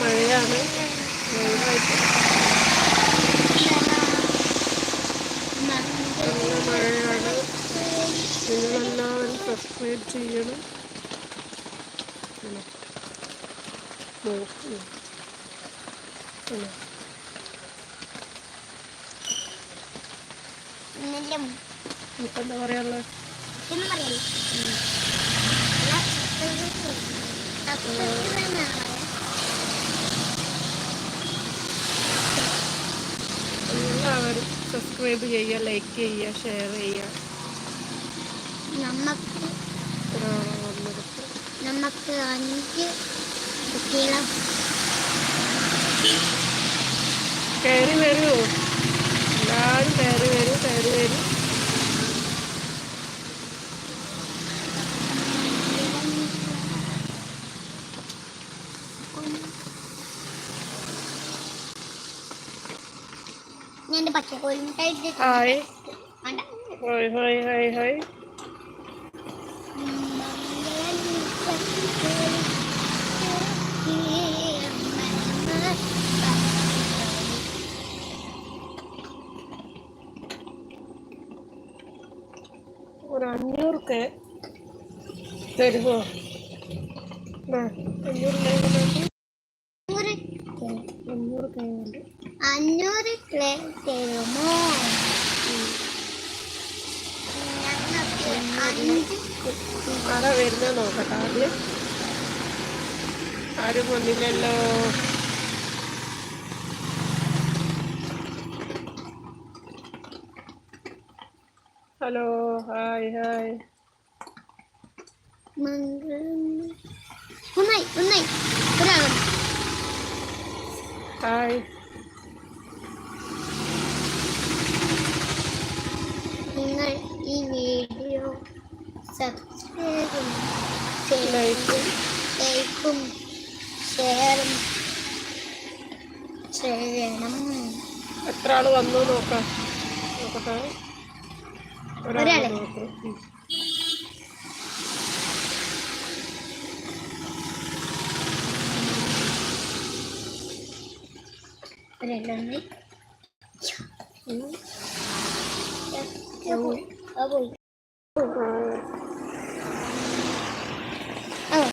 മഴയാണ്. നല്ല മഴയാണ്. നിങ്ങളെല്ലാവരും സബ്സ്ക്രൈബ് ചെയ്യണം. എന്താ പറയാനുള്ളത് ഒന്നും എല്ലാവരും സബ്സ്ക്രൈബ് ചെയ്യുക ലൈക്ക് ചെയ്യുക ഷെയർ ചെയ്യുക. നമുക്ക് നമുക്ക് അഞ്ച് കുട്ടികളെ കയറി വരൂ എല്ലാവരും കയറി വരൂ കയറി വരൂ ഞാൻ പച്ചക്കോലിട്ടായിട്ട് hi. Hi hi hi hi. ഒരു അഞ്ഞൂറ് കെ തരുമോ അഞ്ഞൂറ് അഞ്ഞൂറ് കെ അഞ്ഞൂറ് ക്ലേ തരുമോ ആരാ വരുന്നത് നോക്കട്ടെ ആദ്യം? ആരും വന്നില്ലല്ലോ. Hello hi hi. ഒന്നായി ഒന്നായി. ഒരാളുണ്ട് ഹായ് നിങ്ങൾ ഈ വീഡിയോ സബ്സ്ക്രൈബും ലൈക്ക് ഷെയറും ചെയ്യണം. എത്ര ആൾ വന്നു നോക്കാം. നോക്കട്ടെ. ഒരാൾ. നോക്കാം. రెండు అవి